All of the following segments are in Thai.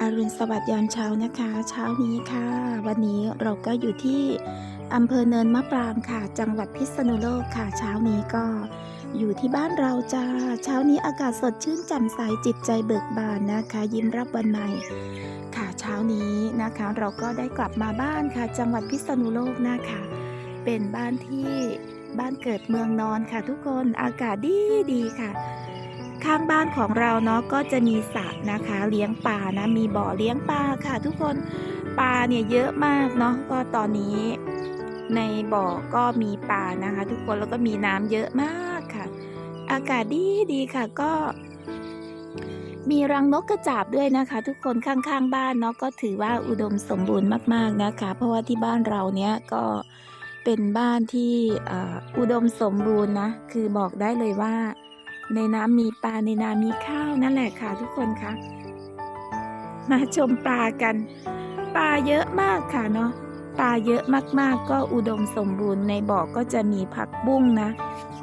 อรุณสวัสดิ์ยามเช้านะคะ เช้านี้ค่ะ วันนี้เราก็อยู่ที่อำเภอเนินมะปรางค่ะ จังหวัดพิษณุโลกค่ะ เช้านี้ก็อยู่ที่บ้านเราจ้า เช้านี้อากาศสดชื่นแจ่มใสจิตใจเบิกบานนะคะ ยิ้มรับวันใหม่ ค่ะเช้านี้นะคะ เราก็ได้กลับมาบ้านค่ะ จังหวัดพิษณุโลกนะคะ เป็นบ้านที่บ้านเกิดเมืองนอนค่ะ ทุกคนอากาศดีดีค่ะ ข้างบ้านของเราเนาะก็จะมีสระนะคะ เลี้ยงปลานะ มีบ่อเลี้ยงปลาค่ะ ทุกคนปลาเนี่ยเยอะมากเนาะก็ตอนนี้ในบ่อก็มีปลานะคะ ทุกคนแล้วก็มีน้ำเยอะมากค่ะ อากาศดีดีค่ะก็ มีรังนกกระจาบด้วยนะคะ ทุกคนข้างๆบ้านเนาะก็ถือว่าอุดมสมบูรณ์มาก ๆนะคะ เพราะว่าที่บ้านเราเนี้ยก็เป็นบ้านที่อุดมสมบูรณ์นะ คือบอกได้เลยว่า ในน้ำมีปลาในนามีข้าวนั่นแหละค่ะทุกคนคะมาชมปลากัน ปลาเยอะมากค่ะเนาะปลาเยอะมากๆ ก็อุดมสมบูรณ์ในบ่อก็จะมีผักบุ้งนะ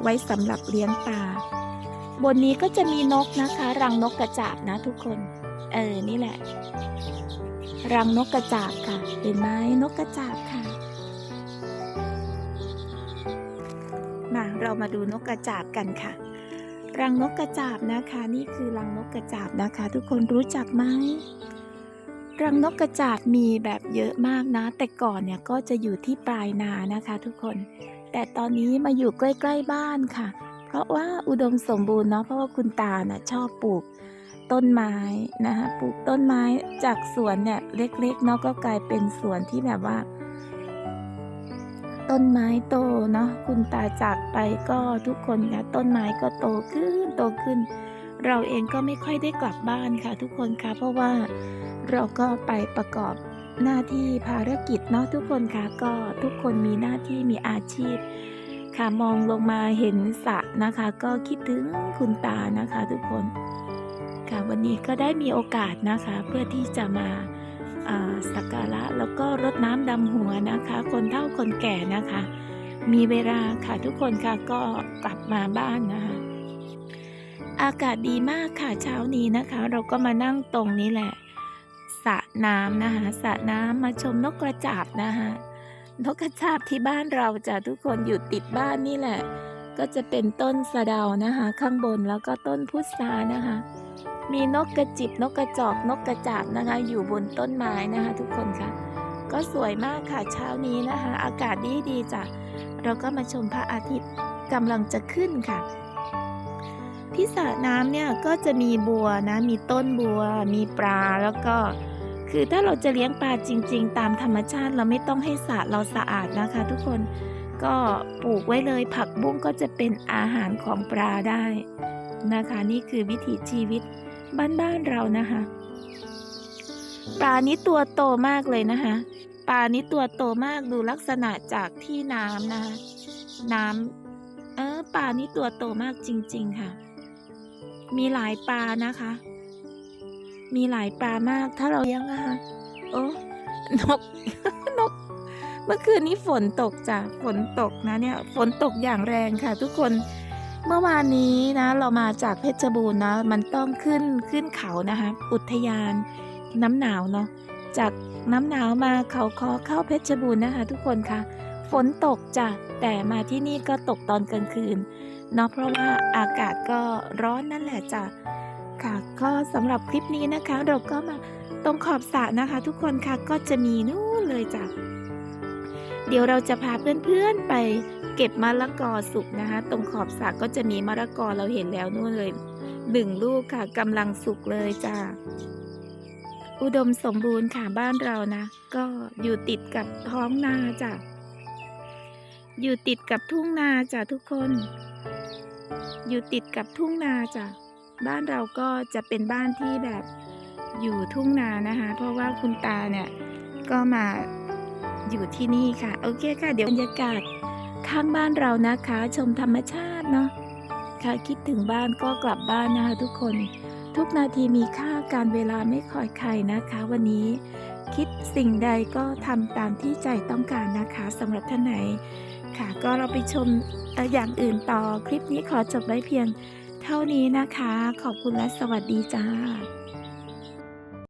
ไว้สำหรับเลี้ยงปลาบนนี้ก็จะมีนกนะคะ รังนกกระจาบนะทุกคน เออนี่แหละ รังนกกระจาบค่ะ เห็นไหมนกกระจาบค่ะ มาเรามาดูนกกระจาบกันค่ะ รังนกกระจาบนะคะ นี่คือรังนกกระจาบนะคะ ทุกคนรู้จักไหมรังนกกระจาบมีแบบเยอะมากนะ แต่ก่อนเนี่ยก็จะอยู่ที่ปลายนานะคะ ทุกคน แต่ตอนนี้มาอยู่ใกล้ๆบ้านค่ะ เพราะว่าอุดมสมบูรณ์เนาะเพราะว่าคุณตาน่ะชอบปลูกต้นไม้นะคะปลูกต้นไม้จากสวนเนี่ยเล็กๆเนาะก็กลายเป็นสวนที่แบบว่า ต้นไม้โตเนาะคุณตาจากไปก็ทุกคนค่ะต้นไม้ก็โตขึ้นโตขึ้น เราเองก็ไม่ค่อยได้กลับบ้านค่ะ ทุกคนค่ะ เพราะว่าเราก็ไปประกอบหน้าที่ภารกิจเนาะทุกคนค่ะก็ทุกคนมีหน้าที่มีอาชีพ ค่ะมองลงมาเห็นสระนะคะ ก็คิดถึงคุณตานะคะ ทุกคน ค่ะวันนี้ก็ได้มีโอกาสนะคะ เพื่อที่จะมา สักการะแล้วก็รดน้ำดำหัวนะคะ คนเฒ่าคนแก่นะคะ มีเวลาค่ะทุกคนค่ะก็กลับมาบ้านนะคะ อากาศดีมากค่ะเช้านี้นะคะ เราก็มานั่งตรงนี้แหละสระน้ำนะคะสระน้ำมาชมนกกระจาบนะคะนกกระจาบที่บ้านเราจะทุกคนอยู่ติดบ้านนี่แหละ ก็จะเป็นต้นสะเดานะคะ ข้างบนแล้วก็ต้นพุทรานะคะ มีนกกระจิบนกกระจอกนกกระจาบนะคะ อยู่บนต้นไม้นะคะ ทุกคนค่ะ ก็สวยมากค่ะเช้านี้นะคะ อากาศดีดีจ้ะเราก็มาชมพระอาทิตย์กำลังจะขึ้นค่ะ ที่สระน้ำเนี่ยก็จะมีบัวนะ มีต้นบัว มีปลาแล้วก็ คือถ้าเราจะเลี้ยงปลาจริง ๆ ตามธรรมชาติเราไม่ต้องให้สระเราสะอาดนะคะ ทุกคนก็ปลูกไว้เลยผักบุ้งก็จะเป็นอาหารของปลาได้นะคะ นี่คือวิถีชีวิต บ้านๆเรานะคะปลานี้ตัวโตมากเลยนะคะปลานี้ตัวโตมากดูลักษณะจากที่น้ำนะคะน้ำเออปลานี้ตัวโตมากจริง ๆ ค่ะ มีหลายปลานะคะ มีหลายปลามากถ้าเราเลี้ยงนะคะโอ้นกนก เมื่อคืนนี้ฝนตกจ้ะฝนตกนะเนี่ย ฝนตกอย่างแรงค่ะ ทุกคน เมื่อวานนี้นะเรามาจากเพชรบูรณ์นะ มันต้องขึ้นขึ้นเขานะคะ อุทยานน้ำหนาวเนาะจากน้ำหนาวมาเขาคอเข้าเพชรบูรณ์นะคะ ทุกคนคะฝนตกจ้ะแต่มาที่นี่ก็ตกตอนกลางคืนเนาะเพราะว่าอากาศก็ร้อนนั่นแหละจ้ะค่ะก็สำหรับคลิปนี้นะคะ เราก็มาตรงขอบสระนะคะ ทุกคนค่ะก็จะมีนู่นเลยจ้ะเดี๋ยวเราจะพาเพื่อนๆไป เก็บมะละกอสุกนะคะ ตรงขอบสระก็จะมีมะละกอเราเห็นแล้วนู่นเลยหนึ่งลูกค่ะกำลังสุกเลยจ้าอุดมสมบูรณ์ค่ะบ้านเรานะ ก็อยู่ติดกับท้องนาจ้ะอยู่ติดกับทุ่งนาจ้ะทุกคน อยู่ติดกับทุ่งนาจ้ะบ้านเราก็จะเป็นบ้านที่แบบอยู่ทุ่งนานะคะ เพราะว่าคุณตาเนี่ยก็มาอยู่ที่นี่ค่ะ โอเคค่ะ เดี๋ยวบรรยากาศ ข้างบ้านเรานะคะ ชมธรรมชาติเนาะค่ะคิดถึงบ้านก็กลับบ้านนะคะทุกคน ทุกนาทีมีค่าการเวลาไม่คอยใครนะคะ วันนี้คิดสิ่งใดก็ทำตามที่ใจต้องการนะคะสำหรับท่านไหน ค่ะก็เราไปชมอย่างอื่นต่อคลิปนี้ขอจบไว้เพียงเท่านี้นะคะ ขอบคุณและสวัสดีจ้า